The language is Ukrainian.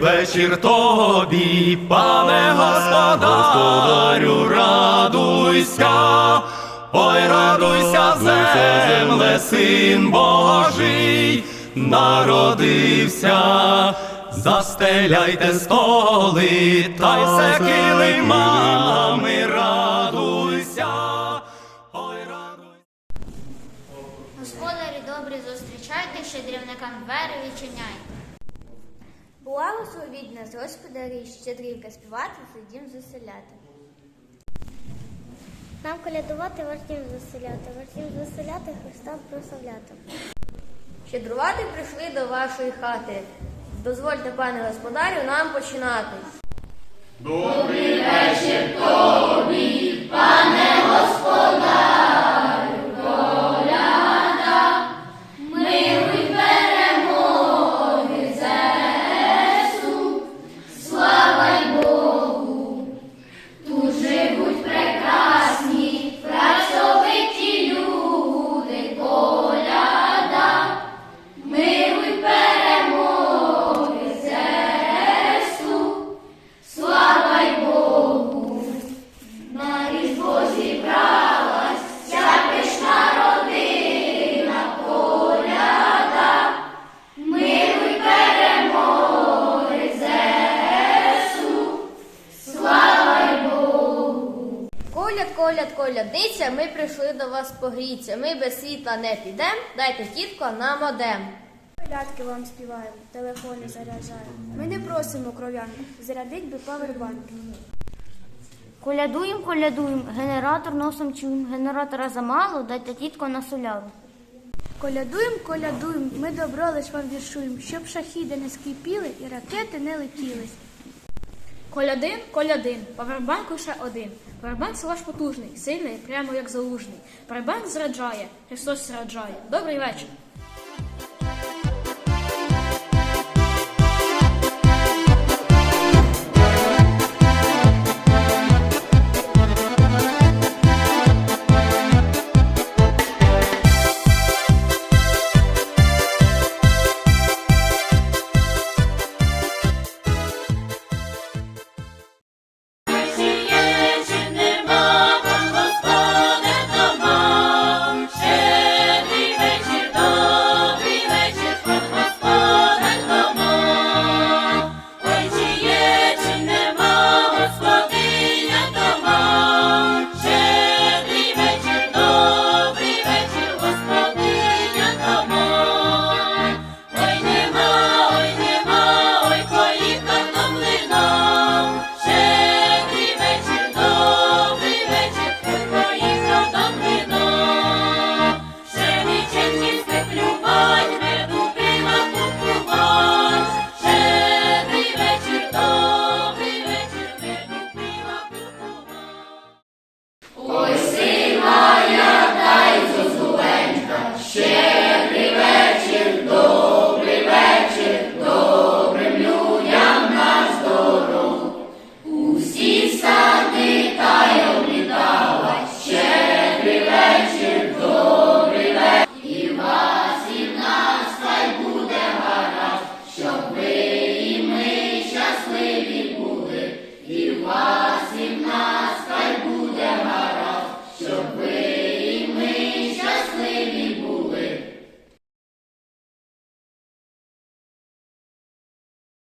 вечір тобі, пане господарю, радуйся, ой, радуйся, земле, син Божий, народився. Застеляйте столи, та й все килимами, радуйся, ой, радуйся. Господарі добрі, зустрічайте, щедрівникам двері відчиняйте. Благословіть нас, господарі, щедрівка співати, сидім заселяти. Нам колядувати, вартім заселяти, вартім заселяти, Христа прославляти. Щедрувати прийшли до вашої хати. Дозвольте, пане господарю, нам починати. Коляд, коляд, колядниця, ми прийшли до вас погріться. Ми без світла не підем, дайте тітко нам одем. Колядки вам співаємо, телефони заряджаємо. Ми не просимо кров'янку, зарядить би павербанк. Колядуєм, колядуєм, генератор носом чуєм, генератора замало, дайте тітко на соляру. Колядуєм, колядуєм, ми добро лиш вам віршуєм, щоб шахіди не скипіли і ракети не летіли. Колядин, колядин, павербанк лише один. Павербанк це ваш потужний, сильний, прямо як залужний. Павербанк зраджає, Христос зраджає. Добрий вечір. Щоб ви